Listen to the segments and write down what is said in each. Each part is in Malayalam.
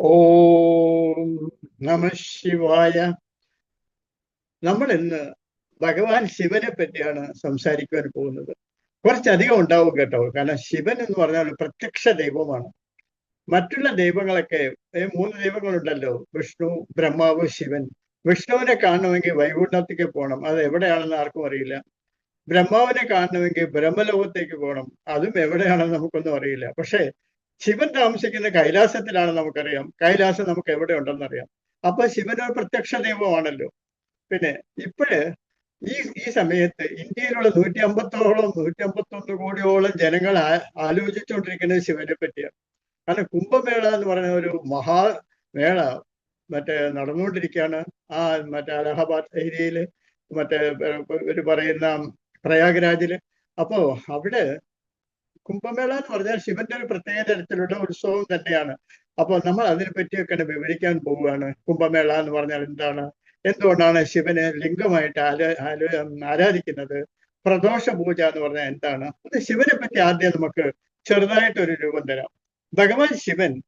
ഓം നമ ശിവായ. നമ്മൾ ഇന്ന് ഭഗവാൻ ശിവനെ പറ്റിയാണ് സംസാരിക്കുവാൻ പോകുന്നത്. കുറച്ചധികം ഉണ്ടാവും കേട്ടോ. കാരണം ശിവൻ എന്ന് പറഞ്ഞാൽ ഒരു പ്രത്യക്ഷ ദൈവമാണ്. മറ്റുള്ള ദൈവങ്ങളൊക്കെ മൂന്ന് ദൈവങ്ങളുണ്ടല്ലോ. വിഷ്ണു ബ്രഹ്മാവ് ശിവൻ. വിഷ്ണുവിനെ കാണണമെങ്കിൽ വൈകുണ്ഠത്തേക്ക് പോകണം. അത് എവിടെയാണെന്ന് ആർക്കും അറിയില്ല. ബ്രഹ്മാവിനെ കാണണമെങ്കിൽ ബ്രഹ്മലോകത്തേക്ക് പോകണം. അതും എവിടെയാണെന്ന് നമുക്കൊന്നും അറിയില്ല. പക്ഷേ ശിവൻ താമസിക്കുന്ന കൈലാസത്തിലാണ് നമുക്കറിയാം. കൈലാസം നമുക്ക് എവിടെ ഉണ്ടെന്ന് അറിയാം. അപ്പൊ ശിവൻ ഒരു പ്രത്യക്ഷ ദൈവമാണല്ലോ. പിന്നെ ഇപ്പോഴ് ഈ ഈ സമയത്ത് ഇന്ത്യയിലുള്ള നൂറ്റി അമ്പത്തോളം നൂറ്റി അമ്പത്തൊന്ന് കോടിയോളം ജനങ്ങൾ ആലോചിച്ചുകൊണ്ടിരിക്കുന്നത് ശിവനെ പറ്റിയാണ്. കാരണം കുംഭമേള എന്ന് പറയുന്ന ഒരു മഹാമേള മറ്റേ നടന്നുകൊണ്ടിരിക്കുകയാണ്. ആ മറ്റേ അലഹബാദ് ഏരിയയിൽ മറ്റേ ഒരു പറയുന്ന പ്രയാഗ്രാജിൽ. അപ്പോ അവിടെ കുംഭമേള എന്ന് പറഞ്ഞാൽ ശിവന്റെ ഒരു പ്രത്യേക തരത്തിലുള്ള ഉത്സവം തന്നെയാണ്. അപ്പൊ നമ്മൾ അതിനെ പറ്റിയൊക്കെ വിവരിക്കാൻ പോവുകയാണ്. കുംഭമേള എന്ന് പറഞ്ഞാൽ എന്താണ്? എന്തുകൊണ്ടാണ് ശിവനെ ലിംഗമായിട്ട് ആരാ ആരാ- ആരാധിക്കുന്നത്? പ്രദോഷ പൂജ എന്ന് പറഞ്ഞാൽ എന്താണ്? അത് ശിവനെ പറ്റി ആദ്യം നമുക്ക് ചെറുതായിട്ട് ഒരു രൂപം തരാം. ഭഗവാൻ ശിവൻ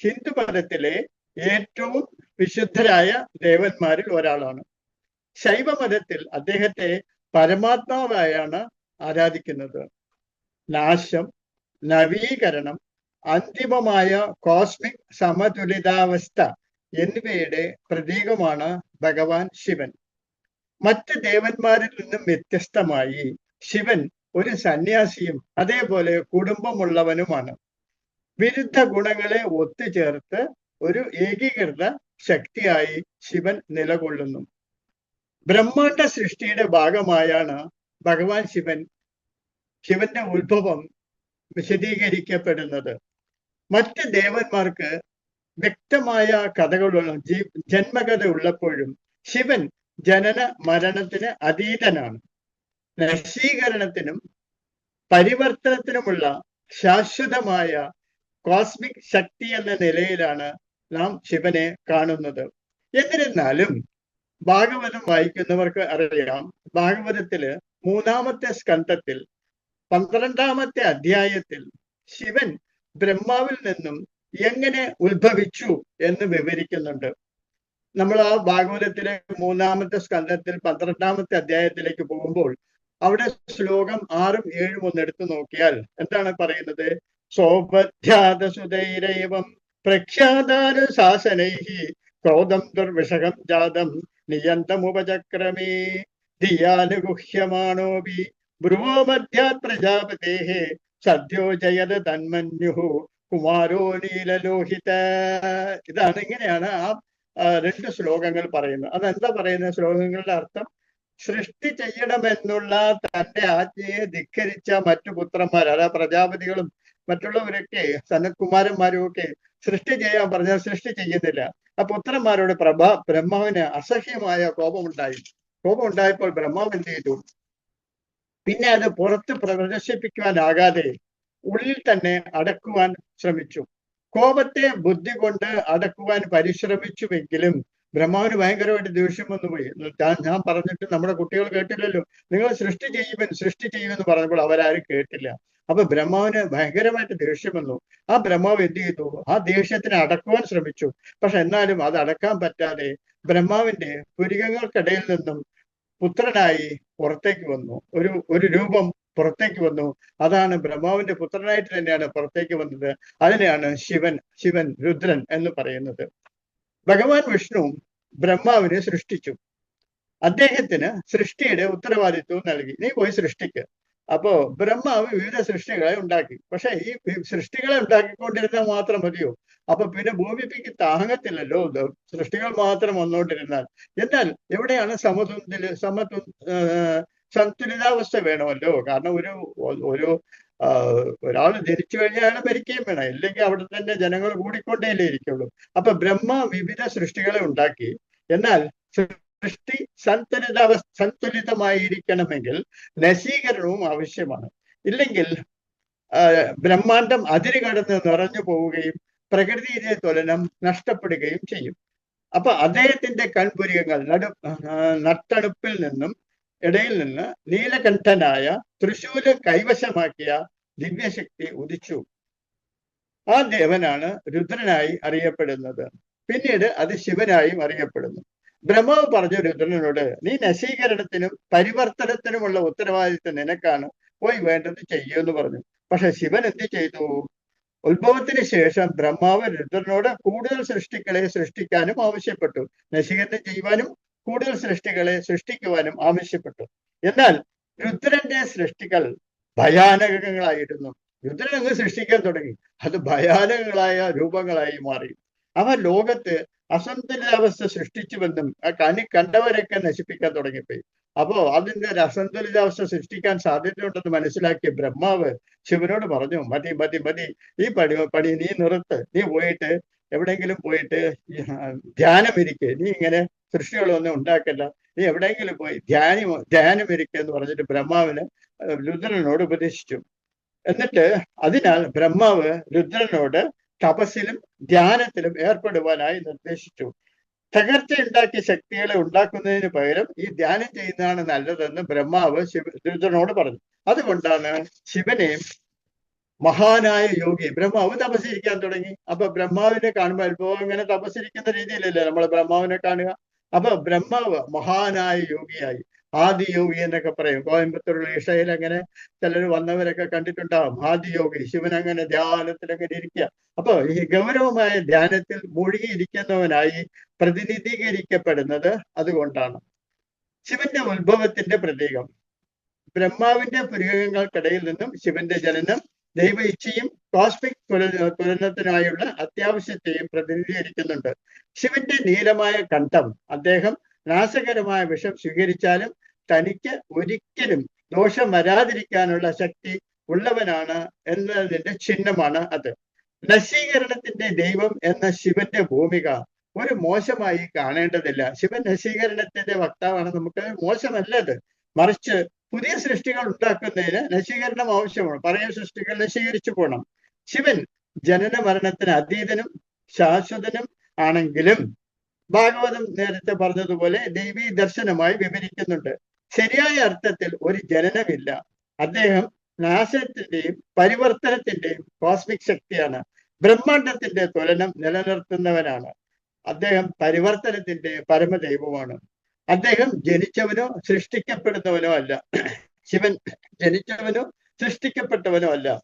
ഹിന്ദു മതത്തിലെ ഏറ്റവും വിശുദ്ധരായ ദേവന്മാരിൽ ഒരാളാണ്. ശൈവ മതത്തിൽ അദ്ദേഹത്തെ പരമാത്മാവായാണ് ആരാധിക്കുന്നത്. നാശം നവീകരണം അന്തിമമായ കോസ്മിക് സമതുലിതാവസ്ഥ എന്നിവയുടെ പ്രതീകമാണ് ഭഗവാൻ ശിവൻ. മറ്റ് ദേവന്മാരിൽ നിന്നും വ്യത്യസ്തമായി ശിവൻ ഒരു സന്യാസിയും അതേപോലെ കുടുംബമുള്ളവനുമാണ്. വിരുദ്ധ ഗുണങ്ങളെ ഒത്തുചേർത്ത് ഒരു ഏകീകൃത ശക്തിയായി ശിവൻ നിലകൊള്ളുന്നു. ബ്രഹ്മാണ്ട സൃഷ്ടിയുടെ ഭാഗമായാണ് ഭഗവാൻ ശിവൻ ശിവന്റെ ഉത്ഭവം വിശദീകരിക്കപ്പെടുന്നത്. മറ്റ് ദേവന്മാർക്ക് വ്യക്തമായ കഥകളുള്ള ജീ ജന്മകഥ ഉള്ളപ്പോഴും ശിവൻ ജനന മരണത്തിന് അതീതനാണ്. നശീകരണത്തിനും പരിവർത്തനത്തിനുമുള്ള ശാശ്വതമായ കോസ്മിക് ശക്തി എന്ന നിലയിലാണ് നാം ശിവനെ കാണുന്നത്. എന്നിരുന്നാലും ഭാഗവതം വായിക്കുന്നവർക്ക് അറിയാം ഭാഗവതത്തിൽ മൂന്നാമത്തെ സ്കന്ധത്തിൽ പന്ത്രണ്ടാമത്തെ അധ്യായത്തിൽ ശിവൻ ബ്രഹ്മാവിൽ നിന്നും എങ്ങനെ ഉത്ഭവിച്ചു എന്ന് വിവരിക്കുന്നുണ്ട്. നമ്മൾ ആ ഭാഗവതത്തിലെ മൂന്നാമത്തെ സ്കന്ധത്തിൽ പന്ത്രണ്ടാമത്തെ അധ്യായത്തിലേക്ക് പോകുമ്പോൾ അവിടെ ശ്ലോകം ആറും ഏഴും ഒന്ന് എടുത്തു നോക്കിയാൽ എന്താണ് പറയുന്നത്? സോപധ്യാതസുതൈരൈവം പ്രഖ്യാതാര ശാസനൈഹി ക്രോധം ദുർവിഷകം ജാതം നിയന്തമുപചക്രമേ ധിയാനുഗുഹ്യമാണോപി? ഭ്രുവോ മധ്യാത് പ്രജാപതേः സദ്യോ ജയത തന്മന്യുഹു കുമാരോ നീലലോഹിത. ഇതാണ് ഇങ്ങനെയാണ് ആ രണ്ട് ശ്ലോകങ്ങൾ പറയുന്നത്. അതെന്താ പറയുന്ന ശ്ലോകങ്ങളുടെ അർത്ഥം സൃഷ്ടി ചെയ്യണമെന്നുള്ള തന്റെ ആജ്ഞയെ ധിക്കരിച്ച മറ്റു പുത്രന്മാർ അതാ പ്രജാപതികളും മറ്റുള്ളവരൊക്കെ സനത്കുമാരന്മാരും ഒക്കെ സൃഷ്ടി ചെയ്യാൻ പറഞ്ഞാൽ സൃഷ്ടി ചെയ്യുന്നില്ല. ആ പുത്രന്മാരോട് പ്രഭ ബ്രഹ്മാവിന് അസഹ്യമായ കോപമുണ്ടായി. കോപമുണ്ടായപ്പോൾ ബ്രഹ്മാവ് എന്ത് ചെയ്തു? പിന്നെ അത് പുറത്ത് പ്രദർശിപ്പിക്കുവാനാകാതെ ഉള്ളിൽ തന്നെ അടക്കുവാൻ ശ്രമിച്ചു. കോപത്തെ ബുദ്ധി കൊണ്ട് അടക്കുവാൻ പരിശ്രമിച്ചുവെങ്കിലും ബ്രഹ്മാവിന് ഭയങ്കരമായിട്ട് ദേഷ്യം വന്നുപോയി ഞാൻ പറഞ്ഞിട്ട് നമ്മുടെ കുട്ടികൾ കേട്ടില്ലല്ലോ. നിങ്ങൾ സൃഷ്ടി ചെയ്യുവൻ സൃഷ്ടി ചെയ്യുമെന്ന് പറഞ്ഞപ്പോൾ അവരാരും കേട്ടില്ല. അപ്പൊ ബ്രഹ്മാവിന് ഭയങ്കരമായിട്ട് ദേഷ്യം വന്നു. ആ ബ്രഹ്മാവ് എന്ത് ചെയ്തു? ആ ദേഷ്യത്തിനെ അടക്കുവാൻ ശ്രമിച്ചു. പക്ഷെ എന്നാലും അത് അടക്കാൻ പറ്റാതെ ബ്രഹ്മാവിന്റെ പുരികങ്ങൾക്കിടയിൽ നിന്നും പുത്രനായി പുറത്തേക്ക് വന്നു. ഒരു ഒരു രൂപം പുറത്തേക്ക് വന്നു. അതാണ് ബ്രഹ്മാവിന്റെ പുത്രനായിട്ട് തന്നെയാണ് പുറത്തേക്ക് വന്നത്. അതിനെയാണ് ശിവൻ ശിവൻ രുദ്രൻ എന്ന് പറയുന്നത്. ഭഗവാൻ വിഷ്ണു ബ്രഹ്മാവിനെ സൃഷ്ടിച്ചു. അദ്ദേഹത്തിന് സൃഷ്ടിയുടെ ഉത്തരവാദിത്വം നൽകി. നീ പോയി സൃഷ്ടിക്ക്. അപ്പോ ബ്രഹ്മാവ് വിവിധ സൃഷ്ടികളെ ഉണ്ടാക്കി. പക്ഷെ ഈ സൃഷ്ടികളെ ഉണ്ടാക്കിക്കൊണ്ടിരുന്നാൽ മാത്രം മതിയോ? അപ്പൊ പിന്നെ ഭൂമിക്ക് താങ്ങത്തില്ലല്ലോ. സൃഷ്ടികൾ മാത്രം വന്നുകൊണ്ടിരുന്നാൽ എന്നാൽ എവിടെയാണ് സമതുലിത സമതു സന്തുലിതാവസ്ഥ വേണമല്ലോ? കാരണം ഒരു ഒരു ഒരാൾ ജനിച്ചു കഴിഞ്ഞാൽ അയാൾ മരിക്കുകയും വേണം. ഇല്ലെങ്കിൽ അവിടെ തന്നെ ജനങ്ങൾ കൂടിക്കൊണ്ടേലേ ഇരിക്കുള്ളൂ. അപ്പൊ ബ്രഹ്മ വിവിധ സൃഷ്ടികളെ ഉണ്ടാക്കി. എന്നാൽ സൃഷ്ടി സന്തുലിതാവ സന്തുലിതമായിരിക്കണമെങ്കിൽ നശീകരണവും ആവശ്യമാണ്. ഇല്ലെങ്കിൽ ബ്രഹ്മാണ്ടം അതിര് കടന്ന് നിറഞ്ഞു പോവുകയും പ്രകൃതിയിലെ തുലനം നഷ്ടപ്പെടുകയും ചെയ്യും. അപ്പൊ അദ്ദേഹത്തിന്റെ കൺപുരികങ്ങൾ നടു നട്ടടുപ്പിൽ നിന്നും ഇടയിൽ നിന്ന് നീലകണ്ഠനായ തൃശൂൽ കൈവശമാക്കിയ ദിവ്യശക്തി ഉദിച്ചു. ആ ദേവനാണ് രുദ്രനായി അറിയപ്പെടുന്നത്. പിന്നീട് അത് ശിവനായും അറിയപ്പെടുന്നു. ബ്രഹ്മാവ് പറഞ്ഞു രുദ്രനോട് നീ നശീകരണത്തിനും പരിവർത്തനത്തിനുമുള്ള ഉത്തരവാദിത്വം നിനക്കാണ്. പോയി വേണ്ടത് ചെയ്യൂ എന്ന് പറഞ്ഞു. പക്ഷെ ശിവൻ എന്ത് ചെയ്തു? ഉത്ഭവത്തിന് ശേഷം ബ്രഹ്മാവ് രുദ്രനോട് കൂടുതൽ സൃഷ്ടികളെ സൃഷ്ടിക്കാനും ആവശ്യപ്പെട്ടു. നശീകരണം ചെയ്യുവാനും കൂടുതൽ സൃഷ്ടികളെ സൃഷ്ടിക്കുവാനും ആവശ്യപ്പെട്ടു. എന്നാൽ രുദ്രന്റെ സൃഷ്ടികൾ ഭയാനകങ്ങളായിരുന്നു. രുദ്രൻ അങ്ങ് സൃഷ്ടിക്കാൻ തുടങ്ങി. അത് ഭയാനകങ്ങളായ രൂപങ്ങളായി മാറി. അവ ലോകത്ത് അസന്തുലിതാവസ്ഥ സൃഷ്ടിച്ചുവെന്നും ആ കണി കണ്ടവരൊക്കെ നശിപ്പിക്കാൻ തുടങ്ങിപ്പോയി. അപ്പോ അതിന്റെ ഒരു അസന്തുലിതാവസ്ഥ സൃഷ്ടിക്കാൻ സാധ്യതയുണ്ടെന്ന് മനസ്സിലാക്കിയ ബ്രഹ്മാവ് ശിവനോട് പറഞ്ഞു മതി മതി മതി ഈ പണി പണി നീ നിർത്ത് നീ പോയിട്ട് എവിടെയെങ്കിലും പോയിട്ട് ധ്യാനം ഇരിക്കേ നീ ഇങ്ങനെ സൃഷ്ടികളൊന്നും ഉണ്ടാക്കല്ല. നീ എവിടെയെങ്കിലും പോയി ധ്യാനം ധ്യാനം ഇരിക്കുക എന്ന് പറഞ്ഞിട്ട് ബ്രഹ്മാവിന് രുദ്രനോട് ഉപദേശിച്ചു. എന്നിട്ട് അതിനാൽ ബ്രഹ്മാവ് രുദ്രനോട് തപസ്സിലും ധ്യാനത്തിലും ഏർപ്പെടുവാനായി നിർദ്ദേശിച്ചു. തകർച്ചയുണ്ടാക്കിയ ശക്തികളെ ഉണ്ടാക്കുന്നതിന് പകരം ഈ ധ്യാനം ചെയ്യുന്നതാണ് നല്ലതെന്ന് ബ്രഹ്മാവ് ശിവ രുദ്രനോട് പറഞ്ഞു. അതുകൊണ്ടാണ് ശിവനെ മഹാനായ യോഗി ബ്രഹ്മാവ് തപസ്സിരിക്കാൻ തുടങ്ങി. അപ്പൊ ബ്രഹ്മാവിനെ കാണുമ്പോൾ അല്പം ഇങ്ങനെ തപസ്സിരിക്കുന്ന രീതിയിലല്ലേ നമ്മൾ ബ്രഹ്മാവിനെ കാണുക? അപ്പൊ ബ്രഹ്മാവ് മഹാനായ യോഗിയായി. ആദി യോഗി എന്നൊക്കെ പറയും. കോയമ്പത്തൂരുള്ള ഈഷയിൽ അങ്ങനെ ചിലർ വന്നവരൊക്കെ കണ്ടിട്ടുണ്ടാവും. ആദി യോഗി ശിവൻ അങ്ങനെ ധ്യാനത്തിൽ ഇരിക്കുക അപ്പൊ ഈ ഗൗരവമായ ധ്യാനത്തിൽ മുഴുകിയിരിക്കുന്നവനായി പ്രതിനിധീകരിക്കപ്പെടുന്നത് അതുകൊണ്ടാണ്. ശിവന്റെ ഉത്ഭവത്തിന്റെ പ്രതീകം. ബ്രഹ്മാവിന്റെ പുരുകങ്ങൾക്കിടയിൽ നിന്നും ശിവന്റെ ജനനം ദൈവ ഇച്ഛയും കോസ്മിക് തുലനത്തിനായുള്ള അത്യാവശ്യത്തെയും പ്രതിനിധീകരിക്കുന്നുണ്ട്. ശിവന്റെ നീലമായ കണ്ഠം അദ്ദേഹം നാശകരമായ വിഷം സ്വീകരിച്ചാലും തനിക്ക് ഒരിക്കലും ദോഷം വരാതിരിക്കാനുള്ള ശക്തി ഉള്ളവനാണ് എന്നതിന്റെ ചിഹ്നമാണ് അത്. നശീകരണത്തിന്റെ ദൈവം എന്ന ശിവന്റെ ഭൂമിക ഒരു മോശമായി കാണേണ്ടതില്ല. ശിവൻ നശീകരണത്തിന്റെ വക്താവാണ്. നമുക്ക് മോശമല്ല അത്. മറിച്ച് പുതിയ സൃഷ്ടികൾ ഉണ്ടാക്കുന്നതിന് നശീകരണം ആവശ്യമാണ്. പഴയ സൃഷ്ടികൾ നശീകരിച്ചു പോകണം ശിവൻ ജനന മരണത്തിന് അതീതനും ശാശ്വതനും ആണെങ്കിലും ഭാഗവതം നേരത്തെ പറഞ്ഞതുപോലെ ദൈവീ ദർശനമായി വിവരിക്കുന്നുണ്ട്. ശരിയായ അർത്ഥത്തിൽ ഒരു ജനനമില്ല. അദ്ദേഹം നാശത്തിന്റെയും പരിവർത്തനത്തിന്റെയും കോസ്മിക് ശക്തിയാണ്. ബ്രഹ്മാണ്ടത്തിന്റെ തുലനം നിലനിർത്തുന്നവനാണ്. അദ്ദേഹം പരിവർത്തനത്തിന്റെ പരമദൈവമാണ്. അദ്ദേഹം ജനിച്ചവനോ സൃഷ്ടിക്കപ്പെടുന്നവനോ അല്ല. ശിവൻ ജനിച്ചവനോ സൃഷ്ടിക്കപ്പെട്ടവനോ അല്ല.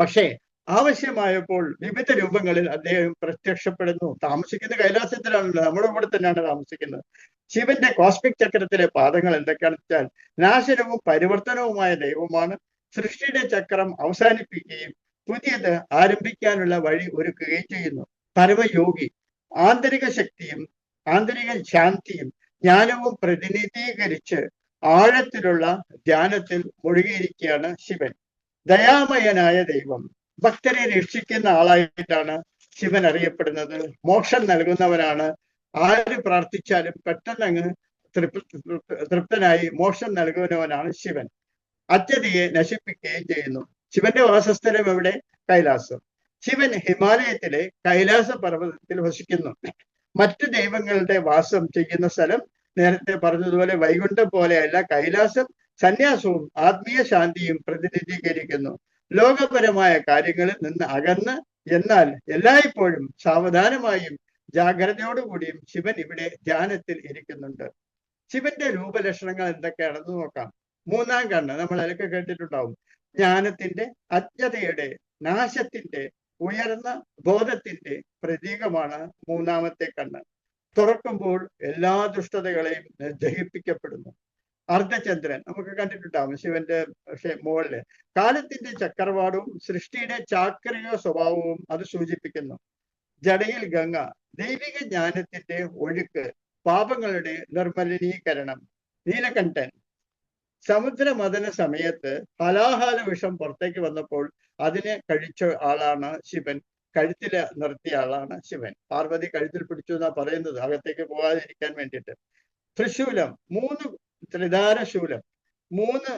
പക്ഷേ ആവശ്യമായപ്പോൾ വിവിധ രൂപങ്ങളിൽ അദ്ദേഹം പ്രത്യക്ഷപ്പെടുന്നു. താമസിക്കുന്ന കൈലാസത്തിലാണല്ലോ നമ്മുടെ കൂടെ തന്നെയാണ് താമസിക്കുന്നത്. ശിവന്റെ കോസ്മിക് ചക്രത്തിലെ പാദങ്ങൾ എന്തൊക്കെയാണെന്ന് വെച്ചാൽ നാശനവും പരിവർത്തനവുമായ ദൈവമാണ്. സൃഷ്ടിയുടെ ചക്രം അവസാനിപ്പിക്കുകയും പുതിയത് ആരംഭിക്കാനുള്ള വഴി ഒരുക്കുകയും ചെയ്യുന്നു. പരമയോഗി ആന്തരിക ശക്തിയും ആന്തരിക ശാന്തിയും ജ്ഞാനവും പ്രതിനിധീകരിച്ച് ആഴത്തിലുള്ള ധ്യാനത്തിൽ മുഴുകിയിരിക്കുകയാണ് ശിവൻ. ദയാമയനായ ദൈവം. ഭക്തരെ രക്ഷിക്കുന്ന ആളായിട്ടാണ് ശിവൻ അറിയപ്പെടുന്നത്. മോക്ഷം നൽകുന്നവനാണ് ആര് പ്രാർത്ഥിച്ചാലും പെട്ടെന്ന് അങ്ങ് തൃപ്തനായി മോക്ഷം നൽകുന്നവനാണ് ശിവൻ. അത്യതിയെ നശിപ്പിക്കുകയും ചെയ്യുന്നു. ശിവന്റെ വാസസ്ഥലം എവിടെ? കൈലാസം. ശിവൻ ഹിമാലയത്തിലെ കൈലാസ പർവതത്തിൽ വസിക്കുന്നു. മറ്റു ദൈവങ്ങളുടെ വാസം ചെയ്യുന്ന സ്ഥലം നേരത്തെ പറഞ്ഞതുപോലെ വൈകുണ്ഠം പോലെയല്ല. കൈലാസം സന്യാസവും ആത്മീയ ശാന്തിയും പ്രതിനിധീകരിക്കുന്നു. ലോകപരമായ കാര്യങ്ങളിൽ നിന്ന് അകന്ന് എന്നാൽ എല്ലായ്പ്പോഴും സാവധാനമായും ജാഗ്രതയോടുകൂടിയും ശിവൻ ഇവിടെ ധ്യാനത്തിൽ ഇരിക്കുന്നുണ്ട്. ശിവന്റെ രൂപലക്ഷണങ്ങൾ എന്തൊക്കെയാണെന്ന് നോക്കാം. മൂന്നാം കണ്ണ് നമ്മൾ അതിലൊക്കെ കേട്ടിട്ടുണ്ടാവും. ജ്ഞാനത്തിന്റെ അജ്ഞതയുടെ നാശത്തിന്റെ ഉയർന്ന ബോധത്തിന്റെ പ്രതീകമാണ് മൂന്നാമത്തെ കണ്ണ്. തുറക്കുമ്പോൾ എല്ലാ ദുഷ്ടതകളെയും ദഹിപ്പിക്കപ്പെടുന്നു. അർദ്ധചന്ദ്രൻ. നമുക്ക് കണ്ടിട്ടുണ്ടാവും ശിവന്റെ മുകളിൽ. കാലത്തിന്റെ ചക്രവാടവും സൃഷ്ടിയുടെ ചാക്രിക സ്വഭാവവും അത് സൂചിപ്പിക്കുന്നു. ജടയിൽ ഗംഗ ദൈവിക ജ്ഞാനത്തിന്റെ ഒഴുക്ക് പാപങ്ങളുടെ നിർമ്മലീകരണം നീലകണ്ഠൻ. സമുദ്രമദന സമയത്ത് ഹലാഹാല വിഷം പുറത്തേക്ക് വന്നപ്പോൾ അതിനെ കഴിച്ച ആളാണ് ശിവൻ. കഴുത്തിൽ നിർത്തിയ ആളാണ് ശിവൻ. പാർവതി കഴുത്തിൽ പിടിച്ചു എന്നാ പറയുന്നത്. അകത്തേക്ക് പോകാതിരിക്കാൻ വേണ്ടിയിട്ട്. തൃശൂലം മൂന്ന് ത്രിധാര ശൂലം. മൂന്ന്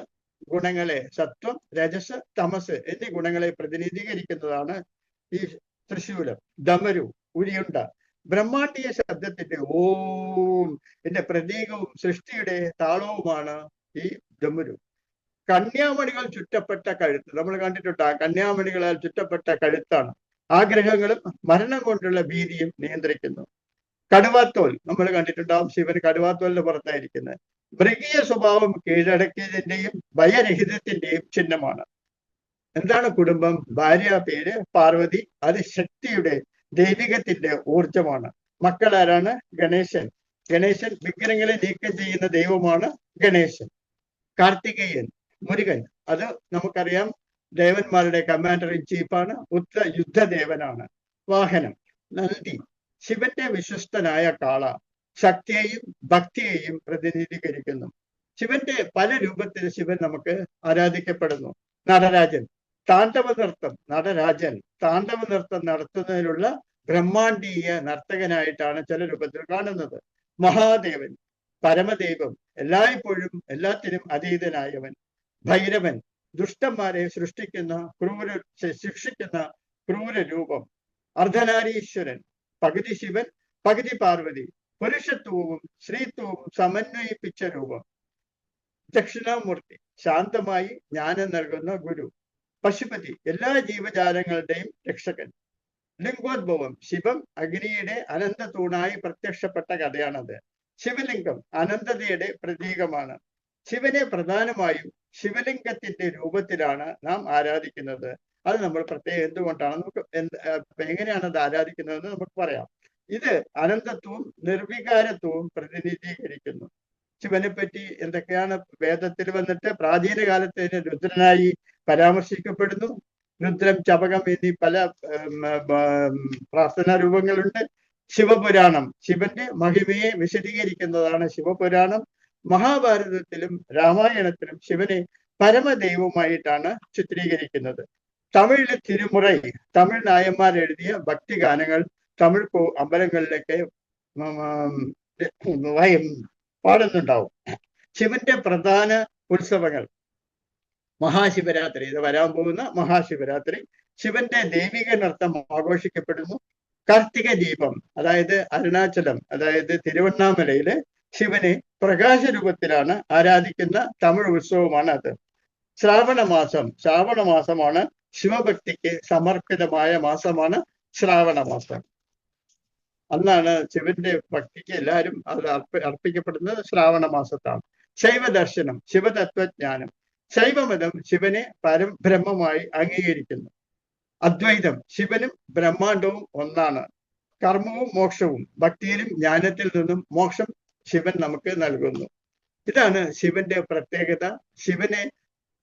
ഗുണങ്ങളെ സത്വം രജസ് തമസ് എന്നീ ഗുണങ്ങളെ പ്രതിനിധീകരിക്കുന്നതാണ് ഈ തൃശൂലം ദമരു ഉരിയുണ്ട. ബ്രഹ്മാണ്ഡീയ ശബ്ദത്തിന്റെ ഓം എന്റെ പ്രതീകവും സൃഷ്ടിയുടെ താളവുമാണ് ഈ ദമുരു. കന്യാമണികൾ ചുറ്റപ്പെട്ട കഴുത്ത് നമ്മൾ കണ്ടിട്ടുണ്ട്? ആ കന്യാമണികളാൽ ചുറ്റപ്പെട്ട കഴുത്താണ്. ആഗ്രഹങ്ങളും മരണം കൊണ്ടുള്ള ഭീതിയും നിയന്ത്രിക്കുന്നു. കടുവാത്തോൽ നമ്മൾ കണ്ടിട്ടുണ്ടാവും ശിവൻ കടുവാത്തോലിന്റെ പുറത്തായിരിക്കുന്നത്. മൃഗീയ സ്വഭാവം കീഴടക്കിയതിന്റെയും ഭയരഹിതത്തിന്റെയും ചിഹ്നമാണ്. എന്താണ് കുടുംബം? ഭാര്യ പേര് പാർവതി. അത് ശക്തിയുടെ ദൈവികത്തിന്റെ ഊർജമാണ് മക്കൾ ആരാണ് ഗണേശൻ. ഗണേശൻ വിഗ്രഹങ്ങളെ നീക്കം ചെയ്യുന്ന ദൈവമാണ് ഗണേശൻ. കാർത്തികേയൻ മുരുകൻ. അത് നമുക്കറിയാം ദേവന്മാരുടെ കമാൻഡർ ഇൻ ചീഫാണ് ഉത്ര യുദ്ധദേവനാണ്. വാഹനം നന്ദി. ശിവന്റെ വിശ്വസ്തനായ കാള. ശക്തിയെയും ഭക്തിയെയും പ്രതിനിധീകരിക്കുന്നു. ശിവന്റെ പല രൂപത്തിൽ ശിവൻ നമുക്ക് ആരാധിക്കപ്പെടുന്നു. നടരാജൻ താണ്ഡവ നൃത്തം നടരാജൻ താണ്ഡവ നൃത്തം നടത്തുന്നതിനുള്ള ബ്രഹ്മാണ്ടീയ നർത്തകനായിട്ടാണ് ചില രൂപത്തിൽ കാണുന്നത്. മഹാദേവൻ പരമദൈവം എല്ലായ്പ്പോഴും എല്ലാത്തിനും അതീതനായവൻ ഭൈരവൻ ദുഷ്ടന്മാരെ സൃഷ്ടിക്കുന്ന ക്രൂര ശിക്ഷിക്കുന്ന ക്രൂര രൂപം അർദ്ധനാരീശ്വരൻ പകുതി ശിവൻ പകുതി പാർവതി പുരുഷത്വവും സ്ത്രീത്വവും സമന്വയിപ്പിച്ച രൂപം. ദക്ഷിണാമൂർത്തി ശാന്തമായി ജ്ഞാനം നൽകുന്ന ഗുരു പശുപതി എല്ലാ ജീവജാലങ്ങളുടെയും രക്ഷകൻ. ലിംഗോദ്ഭവം ശിവം അഗ്നിയുടെ അനന്ത തൂണായി പ്രത്യക്ഷപ്പെട്ട കഥയാണത്. ശിവലിംഗം അനന്തതയുടെ പ്രതീകമാണ്. ശിവനെ പ്രധാനമായും ശിവലിംഗത്തിന്റെ രൂപത്തിലാണ് നാം ആരാധിക്കുന്നത്. അത് നമ്മൾ പ്രത്യേകം എന്തുകൊണ്ടാണ് നമുക്ക് എന്ത് എങ്ങനെയാണ് അത് ആരാധിക്കുന്നതെന്ന് നമുക്ക് പറയാം. ഇത് അനന്തത്വവും നിർവികാരത്വവും പ്രതിനിധീകരിക്കുന്നു. ശിവനെ പറ്റി എന്തൊക്കെയാണ് വേദത്തിൽ വന്നിട്ട് പ്രാചീന കാലത്ത് രുദ്രനായി പരാമർശിക്കപ്പെടുന്നു. രുദ്രം ചപകം എന്നീ പല പ്രാർത്ഥനാ രൂപങ്ങളുണ്ട്. ശിവപുരാണം ശിവന്റെ മഹിമയെ വിശദീകരിക്കുന്നതാണ് ശിവപുരാണം. മഹാഭാരതത്തിലും രാമായണത്തിലും ശിവനെ പരമദൈവമായിട്ടാണ് ചിത്രീകരിക്കുന്നത്. തമിഴിലെ തിരുമുറൈ തമിഴ് നായന്മാർ എഴുതിയ ഭക്തിഗാനങ്ങൾ തമിഴ് അമ്പലങ്ങളിലൊക്കെ പാടുന്നുണ്ടാവും. ശിവന്റെ പ്രധാന ഉത്സവങ്ങൾ. മഹാശിവരാത്രി. ഇത് വരാൻ പോകുന്ന മഹാശിവരാത്രി. ശിവന്റെ ദൈവിക നൃത്തം ആഘോഷിക്കപ്പെടുന്നു. കാർത്തിക ദീപം അതായത് അരുണാചലം അതായത് തിരുവണ്ണാമലയിലെ ശിവനെ പ്രകാശ രൂപത്തിലാണ് ആരാധിക്കുന്ന തമിഴ് ഉത്സവമാണ് അത് ശ്രാവണ മാസം ശ്രാവണ മാസമാണ് ശിവഭക്തിക്ക് സമർപ്പിതമായ മാസമാണ് ശ്രാവണ മാസം. അന്നാണ് ശിവന്റെ ഭക്തിക്ക് എല്ലാവരും അത് അർപ്പ അർപ്പിക്കപ്പെടുന്നത് ശ്രാവണ മാസത്താണ്. ശൈവദർശനം ശിവതത്വജ്ഞാനം. ശൈവമതം ശിവനെ പരം ബ്രഹ്മമായി അംഗീകരിക്കുന്നു. അദ്വൈതം ശിവനും ബ്രഹ്മാണ്ടവും ഒന്നാണ്. കർമ്മവും മോക്ഷവും ഭക്തിയിലും ജ്ഞാനത്തിൽ നിന്നും മോക്ഷം ശിവൻ നമുക്ക് നൽകുന്നു. ഇതാണ് ശിവന്റെ പ്രത്യേകത. ശിവനെ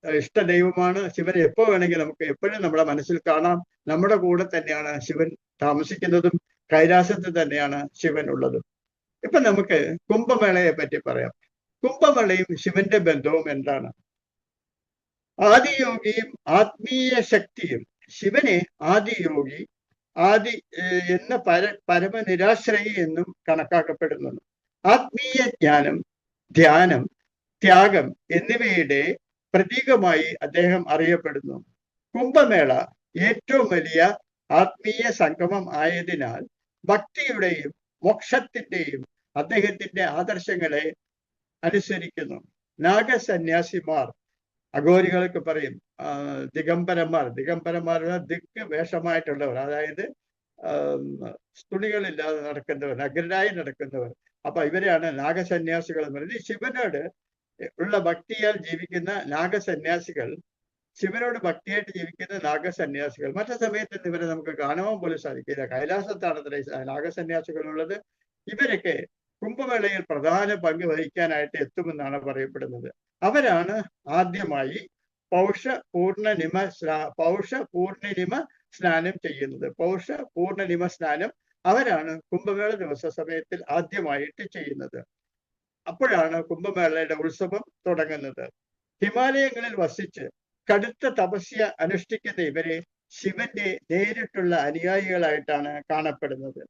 ഇഷ്ടദൈവമാണ്. ശിവനെ എപ്പോ വേണമെങ്കിൽ നമുക്ക് എപ്പോഴും നമ്മുടെ മനസ്സിൽ കാണാം. നമ്മുടെ കൂടെ തന്നെയാണ് ശിവൻ താമസിക്കുന്നതും കൈലാസത്തിൽ തന്നെയാണ് ശിവൻ ഉള്ളത്. ഇപ്പൊ നമുക്ക് കുംഭമേളയെ പറ്റി പറയാം. കുംഭമേളയും ശിവന്റെ ബന്ധവും എന്താണ്? ആദിയോഗിയും ആത്മീയ ശക്തിയും ശിവനെ ആദിയോഗി ആദി എന്ന പര പരമനിരാശ്രയി എന്നും കണക്കാക്കപ്പെടുന്നു ആത്മീയ ജ്ഞാനം ധ്യാനം ത്യാഗം എന്നിവയുടെ പ്രതീകമായി അദ്ദേഹം അറിയപ്പെടുന്നു. കുംഭമേള ഏറ്റവും വലിയ ആത്മീയ സംഗമം ആയതിനാൽ ഭക്തിയുടെയും മോക്ഷത്തിന്റെയും അദ്ദേഹത്തിന്റെ ആദർശങ്ങളെ അനുസരിക്കുന്നു. നാഗസന്യാസിമാർ അഘോരികൾക്ക് പറയും ദിഗംബരന്മാർ ദിഗംബരന്മാർ ദിക്ക് വേഷമായിട്ടുള്ളവർ അതായത് തുണികളില്ലാതെ നടക്കുന്നവർ അഗ്രനായി നടക്കുന്നവർ. അപ്പൊ ഇവരെയാണ് നാഗസന്യാസികൾ എന്ന് പറയുന്നത്. ശിവനോട് ഉള്ള ഭക്തിയാൽ ജീവിക്കുന്ന നാഗസന്യാസികൾ ശിവനോട് ഭക്തിയായിട്ട് ജീവിക്കുന്ന നാഗസന്യാസികൾ. മറ്റു സമയത്ത് ഇവരെ നമുക്ക് കാണുവാൻ പോലും സാധിക്കില്ല. കൈലാസത്താണ് നാഗസന്യാസികളുള്ളത്. ഇവരൊക്കെ കുംഭമേളയിൽ പ്രധാന പങ്ക് വഹിക്കാനായിട്ട് എത്തുമെന്നാണ് പറയപ്പെടുന്നത്. അവരാണ് ആദ്യമായി പൗഷ പൂർണനിമ പൗഷ പൂർണിമ സ്നാനം ചെയ്യുന്നത്. പൗഷ പൂർണനിമ സ്നാനം അവരാണ് കുംഭമേള ദിവസ സമയത്തിൽ ആദ്യമായിട്ട് ചെയ്യുന്നത്. അപ്പോഴാണ് കുംഭമേളയുടെ ഉത്സവം തുടങ്ങുന്നത്. ഹിമാലയങ്ങളിൽ വസിച്ച് കടുത്ത തപസ്യ അനുഷ്ഠിക്കുന്ന ഇവരെ ശിവന്റെ നേരിട്ടുള്ള അനുയായികളായിട്ടാണ് കാണപ്പെടുന്നത്.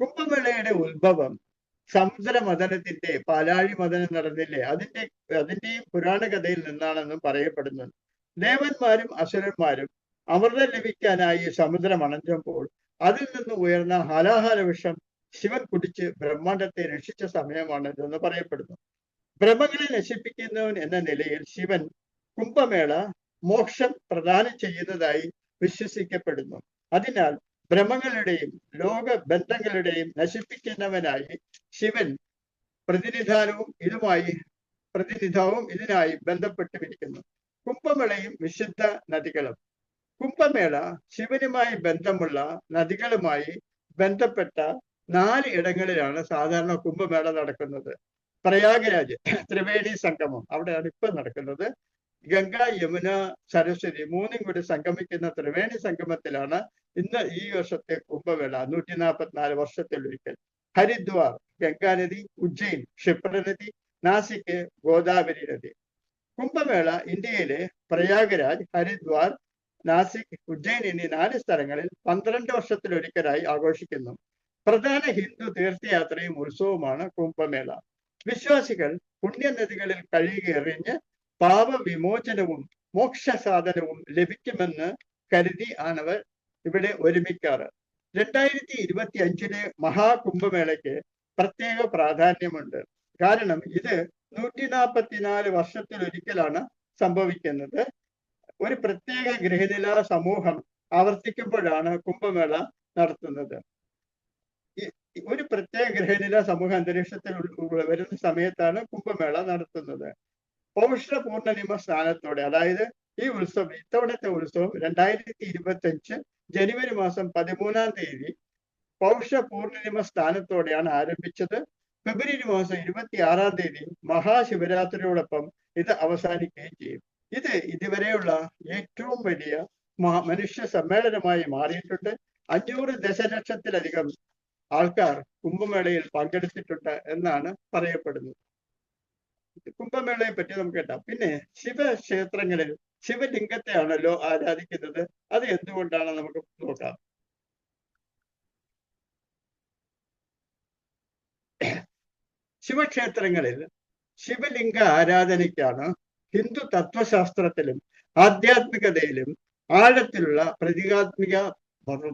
കുംഭമേളയുടെ ഉത്ഭവം സമുദ്രമദനത്തിന്റെ പാലാഴി മദനം നടന്നില്ലേ? അതിന്റെ അതിന്റെയും പുരാണ കഥയിൽ നിന്നാണെന്നും പറയപ്പെടുന്നത് ദേവന്മാരും അസുരന്മാരും അമൃതം ലഭിക്കാനായി സമുദ്രം അണഞ്ഞപ്പോൾ അതിൽ നിന്ന് ഉയർന്ന ഹലാഹല വിഷം ശിവൻ കുടിച്ച് ബ്രഹ്മാണ്ടത്തെ രക്ഷിച്ച സമയമാണ് ഇതെന്ന് പറയപ്പെടുന്നു. ബ്രഹ്മങ്ങളെ നശിപ്പിക്കുന്നവൻ എന്ന നിലയിൽ ശിവൻ കുംഭമേള മോക്ഷം പ്രദാനം ചെയ്യുന്നതായി വിശ്വസിക്കപ്പെടുന്നു. അതിനാൽ ഭ്രമങ്ങളുടെയും ലോക ബന്ധങ്ങളുടെയും നശിപ്പിക്കുന്നവനായി ശിവൻ പ്രതിനിധാനവും ഇതുമായി പ്രതിനിധാവും ഇതിനായി ബന്ധപ്പെട്ടിരിക്കുന്നു. കുംഭമേളയും വിശുദ്ധ നദികളും. കുംഭമേള ശിവനുമായി ബന്ധമുള്ള നദികളുമായി ബന്ധപ്പെട്ട നാല് ഇടങ്ങളിലാണ് സാധാരണ കുംഭമേള നടക്കുന്നത്. പ്രയാഗരാജ് ത്രിവേണി സംഗമം അവിടെയാണ് ഇപ്പൊ നടക്കുന്നത്. ഗംഗ യമുന സരസ്വതി മൂന്നും കൂടി സംഗമിക്കുന്ന ത്രിവേണി സംഗമത്തിലാണ് ഇന്ന് ഈ വർഷത്തെ കുംഭമേള നൂറ്റി നാൽപ്പത്തിനാല് വർഷത്തിൽ ഒരിക്കൽ. ഹരിദ്വാർ ഗംഗാനദി ഉജ്ജയിൻ ക്ഷിപ്രനദി നാസിക് ഗോദാവരി നദി. കുംഭമേള ഇന്ത്യയിലെ പ്രയാഗരാജ് ഹരിദ്വാർ നാസിക് ഉജ്ജയിൻ എന്നീ നാല് സ്ഥലങ്ങളിൽ പന്ത്രണ്ട് വർഷത്തിലൊരിക്കലായി ആഘോഷിക്കുന്നു. പ്രധാന ഹിന്ദു തീർത്ഥയാത്രയും ഉത്സവമാണ് കുംഭമേള. വിശ്വാസികൾ പുണ്യനദികളിൽ കഴുകിയെറിഞ്ഞ് പാപവിമോചനവും മോക്ഷ സാധനവും ലഭിക്കുമെന്ന് കരുതി ആണവർ ഇവിടെ ഒരുമിക്കാറ്. രണ്ടായിരത്തി ഇരുപത്തി അഞ്ചിലെ മഹാകുംഭമേളയ്ക്ക് പ്രത്യേക പ്രാധാന്യമുണ്ട്. കാരണം ഇത് നൂറ്റി നാൽപ്പത്തിനാല് വർഷത്തിലൊരിക്കലാണ് സംഭവിക്കുന്നത്. ഒരു പ്രത്യേക ഗൃഹനില സമൂഹം ആവർത്തിക്കുമ്പോഴാണ് കുംഭമേള നടത്തുന്നത്. ഒരു പ്രത്യേക ഗൃഹനില സമൂഹ അന്തരീക്ഷത്തിൽ വരുന്ന സമയത്താണ് കുംഭമേള നടത്തുന്നത്. പൗഷ പൂർണനിമ സ്ഥാനത്തോടെ അതായത് ഈ ഉത്സവം ഇത്തവണത്തെ ഉത്സവം രണ്ടായിരത്തി ഇരുപത്തി അഞ്ച് ജനുവരി മാസം പതിമൂന്നാം തീയതി പൗഷ പൂർണിമ സ്ഥാനത്തോടെയാണ് ആരംഭിച്ചത്. ഫെബ്രുവരി മാസം ഇരുപത്തി ആറാം തീയതി മഹാശിവരാത്രിയോടൊപ്പം ഇത് അവസാനിക്കുകയും ചെയ്യും. ഇത് ഇതുവരെയുള്ള ഏറ്റവും വലിയ മനുഷ്യ സമ്മേളനമായി മാറിയിട്ടുണ്ട്. അഞ്ഞൂറ് ദശലക്ഷത്തിലധികം ആൾക്കാർ കുംഭമേളയിൽ പങ്കെടുത്തിട്ടുണ്ട് എന്നാണ് പറയപ്പെടുന്നത്. കുംഭമേളയെ പറ്റി നമുക്ക് കേട്ടാം. പിന്നെ ശിവക്ഷേത്രങ്ങളിൽ ശിവലിംഗത്തെയാണല്ലോ ആരാധിക്കുന്നത്? അത് എന്തുകൊണ്ടാണ് നമുക്ക് നോക്കാം. ശിവക്ഷേത്രങ്ങളിൽ ശിവലിംഗ ആരാധനയ്ക്കാണ് ഹിന്ദു തത്വശാസ്ത്രത്തിലും ആധ്യാത്മികതയിലും ആഴത്തിലുള്ള പ്രതീകാത്മിക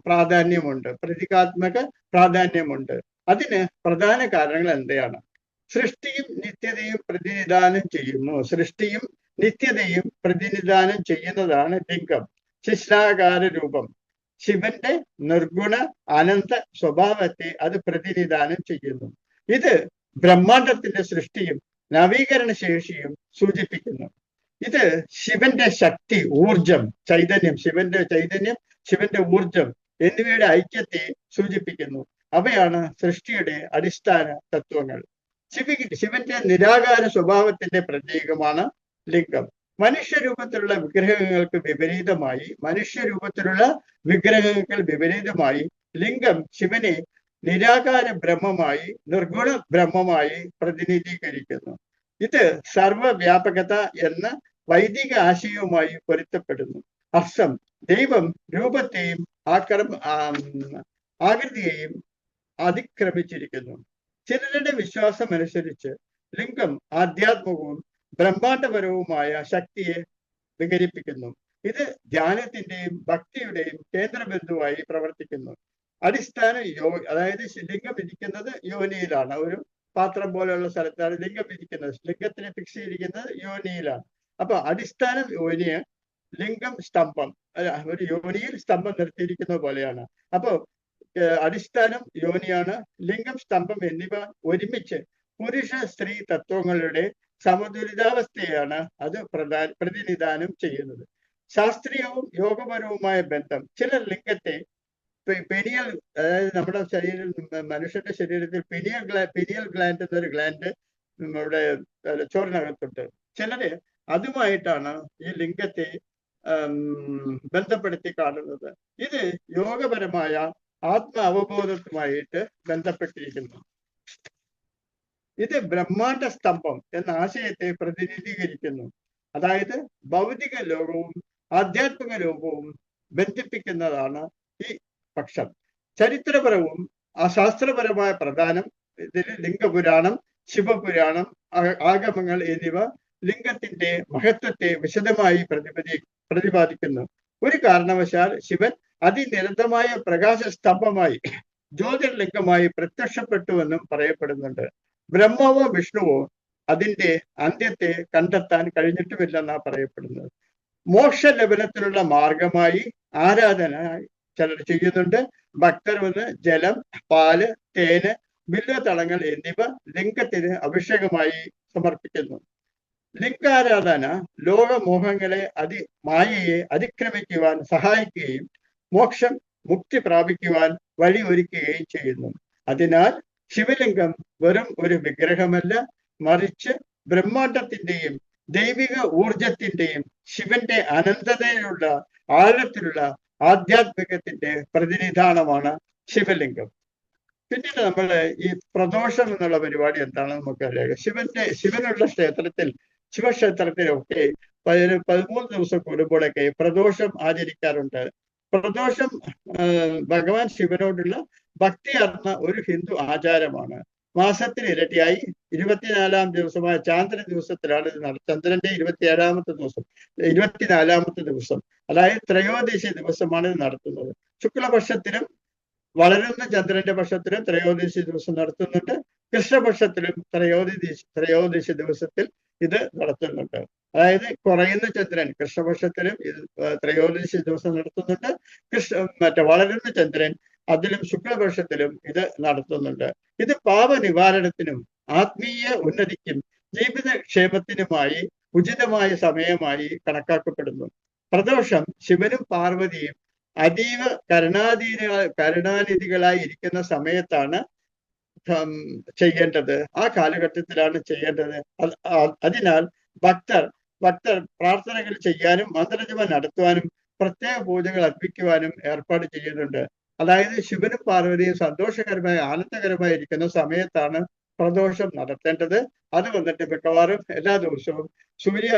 പ്രാധാന്യമുണ്ട്. പ്രതീകാത്മക പ്രാധാന്യമുണ്ട്. അതിന് പ്രധാന കാരണങ്ങൾ എന്തെയാണ്? സൃഷ്ടിയും നിത്യതയും പ്രതിനിധാനം ചെയ്യുന്നു. സൃഷ്ടിയും നിത്യതയും പ്രതിനിധാനം ചെയ്യുന്നതാണ് ലിംഗം. ശിശ്നാകാര രൂപം. ശിവന്റെ നിർഗുണ അനന്ത സ്വഭാവത്തെ അത് പ്രതിനിധാനം ചെയ്യുന്നു. ഇത് ബ്രഹ്മാണ്ടത്തിന്റെ സൃഷ്ടിയും നവീകരണ ശേഷിയും സൂചിപ്പിക്കുന്നു. ഇത് ശിവന്റെ ശക്തി ഊർജം ചൈതന്യം. ശിവന്റെ ചൈതന്യം ശിവന്റെ ഊർജം എന്നിവയുടെ ഐക്യത്തെ സൂചിപ്പിക്കുന്നു. അവയാണ് സൃഷ്ടിയുടെ അടിസ്ഥാന തത്വങ്ങൾ. ശിവ ശിവന്റെ നിരാകാര സ്വഭാവത്തിന്റെ പ്രതീകമാണ് ലിംഗം. മനുഷ്യരൂപത്തിലുള്ള വിഗ്രഹങ്ങൾക്ക് വിപരീതമായി മനുഷ്യരൂപത്തിലുള്ള വിഗ്രഹങ്ങൾക്ക് വിപരീതമായി ലിംഗം ശിവനെ നിരാകാര ബ്രഹ്മമായി നിർഗുണ ബ്രഹ്മമായി പ്രതിനിധീകരിക്കുന്നു. ഇത് സർവവ്യാപകത എന്ന വൈദിക ആശയവുമായി പൊരുത്തപ്പെടുന്നു. അർത്ഥം ദൈവം രൂപത്തെയും ആക്രമ ആകൃതിയെയും അതിക്രമിച്ചിരിക്കുന്നു. ചിലരുടെ വിശ്വാസം അനുസരിച്ച് ലിംഗം ആധ്യാത്മികവും ബ്രഹ്മാണ്ടപരവുമായ ശക്തിയെ വികരിപ്പിക്കുന്നു ഇത് ധ്യാനത്തിന്റെയും ഭക്തിയുടെയും കേന്ദ്രബിന്ദുവായി പ്രവർത്തിക്കുന്നു. അടിസ്ഥാന യോ അതായത് ലിംഗം ഇരിക്കുന്നത് യോനിയിലാണ്. ഒരു പാത്രം പോലെയുള്ള സ്ഥലത്താണ് ലിംഗം ഇരിക്കുന്നത്. ലിംഗത്തിനെ ഫിക്സ് ചെയ്തിരിക്കുന്നത് യോനിയിലാണ്. അപ്പൊ അടിസ്ഥാന യോനിയെ ലിംഗം സ്തംഭം ഒരു യോനിയിൽ സ്തംഭം നിർത്തിയിരിക്കുന്ന പോലെയാണ്. അപ്പോ അടിസ്ഥാനം യോനിയാണ് ലിംഗം സ്തംഭം എന്നിവ ഒരുമിച്ച് പുരുഷ സ്ത്രീ തത്വങ്ങളുടെ സമതുലിതാവസ്ഥയാണ് അത് പ്രതിനിധാനം ചെയ്യുന്നത്. ശാസ്ത്രീയവും യോഗപരവുമായ ബന്ധം ചില ലിംഗത്തെ പെനിയൽ അതായത് നമ്മുടെ ശരീരം മനുഷ്യന്റെ ശരീരത്തിൽ പിനിയൽ ഗ്ലാ പിനിയൽ ഗ്ലാൻഡ് എന്നൊരു ഗ്ലാൻഡ് നമ്മുടെ ചോറിനകത്തുണ്ട്. ചിലര് അതുമായിട്ടാണ് ഈ ലിംഗത്തെ ബന്ധപ്പെടുത്തി കാണുന്നത്. ഇത് യോഗപരമായ ആത്മ അവബോധത്തുമായിട്ട് ബന്ധപ്പെട്ടിരിക്കുന്നു. ഇത് ബ്രഹ്മാണ്ട സ്തംഭം എന്ന ആശയത്തെ പ്രതിനിധീകരിക്കുന്നു. അതായത് ഭൗതിക ലോകവും ആധ്യാത്മിക ലോകവും ബന്ധിപ്പിക്കുന്നതാണ് ഈ പക്ഷം. ചരിത്രപരവും ശാസ്ത്രപരമായ പ്രധാനം ഇതിൽ ലിംഗപുരാണം ശിവപുരാണം ആഗമങ്ങൾ എന്നിവ ലിംഗത്തിന്റെ മഹത്വത്തെ വിശദമായി പ്രതിപതി പ്രതിപാദിക്കുന്നു. ഒരു കാരണവശാൽ ശിവൻ അതിനിരന്തമായ പ്രകാശ സ്തംഭമായി ജ്യോതിർലിംഗമായി പ്രത്യക്ഷപ്പെട്ടുവെന്നും പറയപ്പെടുന്നുണ്ട്. ബ്രഹ്മവോ വിഷ്ണുവോ അതിന്റെ അന്ത്യത്തെ കണ്ടെത്താൻ കഴിഞ്ഞിട്ടുമില്ലെന്നാണ് പറയപ്പെടുന്നത്. മോക്ഷ ലഭനത്തിനുള്ള മാർഗമായി ആരാധന ചിലർ ചെയ്യുന്നുണ്ട്. ഭക്തർ വന്ന് ജലം പാൽ തേന് ബില്ലതളങ്ങൾ എന്നിവ ലിംഗത്തിന് അഭിഷേകമായി സമർപ്പിക്കുന്നു. ലിംഗാരാധന ലോകമോഹങ്ങളെ അതി മായയെ അതിക്രമിക്കുവാൻ സഹായിക്കുകയും മോക്ഷം മുക്തി പ്രാപിക്കുവാൻ വഴിയൊരുക്കുകയും ചെയ്യുന്നു. അതിനാൽ ശിവലിംഗം വെറും ഒരു വിഗ്രഹമല്ല. മറിച്ച് ബ്രഹ്മാണ്ടത്തിന്റെയും ദൈവിക ഊർജത്തിന്റെയും ശിവന്റെ അനന്തതയിലുള്ള ആഴത്തിലുള്ള ആധ്യാത്മികത്തിന്റെ പ്രതിനിധാനമാണ് ശിവലിംഗം. പിന്നീട് നമ്മൾ ഈ പ്രദോഷം എന്നുള്ള പരിപാടി എന്താണെന്ന് നമുക്കറിയാം. ശിവന്റെ ശിവനുള്ള ക്ഷേത്രത്തിൽ ശിവക്ഷേത്രത്തിലൊക്കെ പതിന- പതിമൂന്ന് ദിവസം കൂടുമ്പോഴൊക്കെ പ്രദോഷം ആചരിക്കാറുണ്ട്. പ്രദോഷം ഭഗവാൻ ശിവനോടുള്ള ഭക്തിയാർന്ന ഒരു ഹിന്ദു ആചാരമാണ്. മാസത്തിന് ഇരട്ടിയായി. ഇരുപത്തിനാലാം ദിവസമായ ചാന്ദ്ര ദിവസത്തിലാണ് ഇത് നട ചന്ദ്രന്റെ ഇരുപത്തിയേഴാമത്തെ ദിവസം ഇരുപത്തിനാലാമത്തെ ദിവസം. അതായത് ത്രയോദശി ദിവസമാണ് ഇത് നടത്തുന്നത്. ശുക്ലപക്ഷത്തിലും വളരുന്ന ചന്ദ്രന്റെ പക്ഷത്തിലും ത്രയോദശി ദിവസം നടത്തുന്നുണ്ട്. കൃഷ്ണപക്ഷത്തിലും ത്രയോദശി ത്രയോദശി ദിവസത്തിൽ ഇത് നടത്തുന്നുണ്ട്. അതായത് കുറയുന്ന ചന്ദ്രൻ കൃഷ്ണപക്ഷത്തിലും ഇത് ത്രയോദശ ദിവസം നടത്തുന്നുണ്ട്. കൃഷ്ണ മറ്റേ വളരുന്ന ചന്ദ്രൻ അതിലും ശുക്ലപക്ഷത്തിലും ഇത് നടത്തുന്നുണ്ട്. ഇത് പാപ നിവാരണത്തിനും ആത്മീയ ഉന്നതിക്കും ജീവിതക്ഷേമത്തിനുമായി ഉചിതമായ സമയമായി കണക്കാക്കപ്പെടുന്നു. പ്രദോഷം ശിവനും പാർവതിയും അതീവ കരുണാധീന കരുണാനിധികളായി ഇരിക്കുന്ന സമയത്താണ് ചെയ്യേണ്ടത്. ആ കാലഘട്ടത്തിലാണ് ചെയ്യേണ്ടത്. അതിനാൽ ഭക്തർ ഭക്തർ പ്രാർത്ഥനകൾ ചെയ്യാനും മന്ത്രജപ നടത്തുവാനും പ്രത്യേക പൂജകൾ അർപ്പിക്കുവാനും ഏർപ്പാട് ചെയ്യുന്നുണ്ട്. അതായത് ശിവനും പാർവതിയും സന്തോഷകരമായി ആനന്ദകരമായി ഇരിക്കുന്ന സമയത്താണ് പ്രദോഷം നടത്തേണ്ടത്. അത് വന്നിട്ട് മിക്കവാറും എല്ലാ ദിവസവും സൂര്യ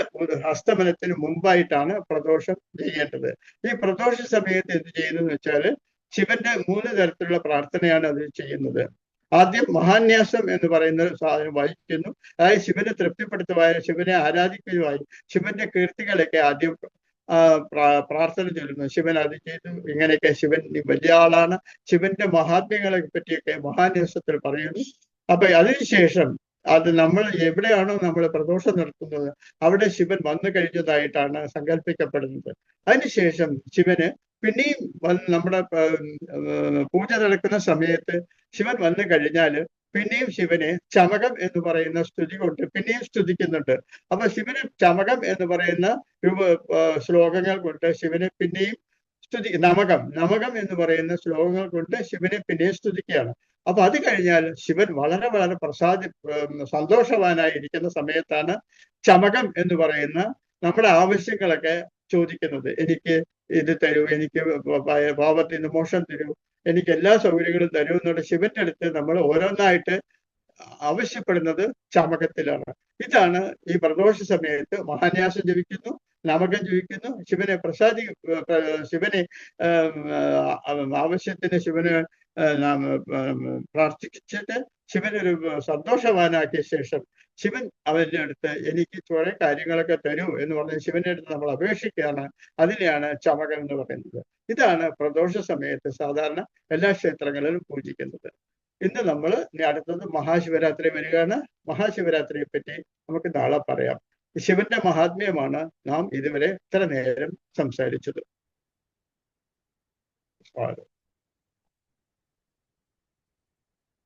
അസ്തമനത്തിന് മുമ്പായിട്ടാണ് പ്രദോഷം ചെയ്യേണ്ടത്. ഈ പ്രദോഷ സമയത്ത് എന്ത് ചെയ്യുന്നതെന്ന് വെച്ചാൽ ശിവന്റെ മൂന്ന് തരത്തിലുള്ള പ്രാർത്ഥനയാണ് അത് ചെയ്യുന്നത്. ആദ്യം മഹാന്യാസം എന്ന് പറയുന്ന ഒരു സാധനം വഹിക്കുന്നു അതായത് ശിവനെ തൃപ്തിപ്പെടുത്തുവാനും ശിവനെ ആരാധിക്കുവാനും ശിവന്റെ കീർത്തികളൊക്കെ ആദ്യം പ്രാർത്ഥന ചൊല്ലുന്നു. ശിവൻ അത് ചെയ്തു. ഇങ്ങനെയൊക്കെ ശിവൻ വലിയ ആളാണ്. ശിവന്റെ മഹാത്മ്യങ്ങളെ പറ്റിയൊക്കെ മഹാന്യാസത്തിൽ പറയുന്നു. അപ്പൊ അതിനുശേഷം അത് നമ്മൾ എവിടെയാണോ നമ്മൾ പ്രദോഷം നടത്തുന്നത് അവിടെ ശിവൻ വന്നു കഴിഞ്ഞതായിട്ടാണ് സങ്കല്പിക്കപ്പെടുന്നത്. അതിനുശേഷം ശിവന് പിന്നെയും നമ്മുടെ പൂജ നടക്കുന്ന സമയത്ത് ശിവൻ വന്നു കഴിഞ്ഞാൽ പിന്നെയും ശിവനെ ചമകം എന്ന് പറയുന്ന സ്തുതി കൊണ്ട് പിന്നെയും സ്തുതിക്കുന്നുണ്ട്. അപ്പൊ ശിവനെ ചമകം എന്ന് പറയുന്ന രൂപ ശ്ലോകങ്ങൾ കൊണ്ട് ശിവനെ പിന്നെയും സ്തുതി നമകം നമകം എന്ന് പറയുന്ന ശ്ലോകങ്ങൾ കൊണ്ട് ശിവനെ പിന്നെയും സ്തുതിക്കുകയാണ്. അപ്പൊ അത് കഴിഞ്ഞാൽ ശിവൻ വളരെ വളരെ പ്രസാദി സന്തോഷവാനായിരിക്കുന്ന സമയത്താണ് ചമകം എന്ന് പറയുന്ന നമ്മുടെ ആവശ്യങ്ങളൊക്കെ ചോദിക്കുന്നത്. എനിക്ക് ഇത് തരൂ എനിക്ക് പാപത്തിന് മോക്ഷം തരൂ എനിക്ക് എല്ലാ സൗകര്യങ്ങളും തരൂ എന്നുള്ള ശിവന്റെ അടുത്ത് നമ്മൾ ഓരോന്നായിട്ട് ആവശ്യപ്പെടുന്നത് ചമകത്തിലാണ്. ഇതാണ് ഈ പ്രദോഷ സമയത്ത് മഹാന്യാസം ജപിക്കുന്നു നാമകം ജപിക്കുന്നു ശിവനെ പ്രസാദി പ്ര- ശിവനെ ആവശ്യത്തിന് ശിവന് പ്രാർത്ഥിച്ചിട്ട് ശിവനൊരു സന്തോഷവാനാക്കിയ ശേഷം ശിവൻ അവരുടെ അടുത്ത് എനിക്ക് കുറെ കാര്യങ്ങളൊക്കെ തരൂ എന്ന് പറഞ്ഞ് ശിവന്റെ അടുത്ത് നമ്മൾ അപേക്ഷിക്കുകയാണ്. അതിനെയാണ് ചമകൻ എന്ന് പറയുന്നത്. ഇതാണ് പ്രദോഷ സമയത്ത് സാധാരണ എല്ലാ ക്ഷേത്രങ്ങളിലും പൂജിക്കുന്നത്. ഇന്ന് നമ്മൾ അടുത്തത് മഹാശിവരാത്രി വരികയാണ്. മഹാശിവരാത്രിയെ പറ്റി നമുക്ക് നാളെ പറയാം. ശിവന്റെ മഹാത്മ്യമാണ് നാം ഇതുവരെ ഇത്ര നേരം സംസാരിച്ചത്. സ്വാഗതം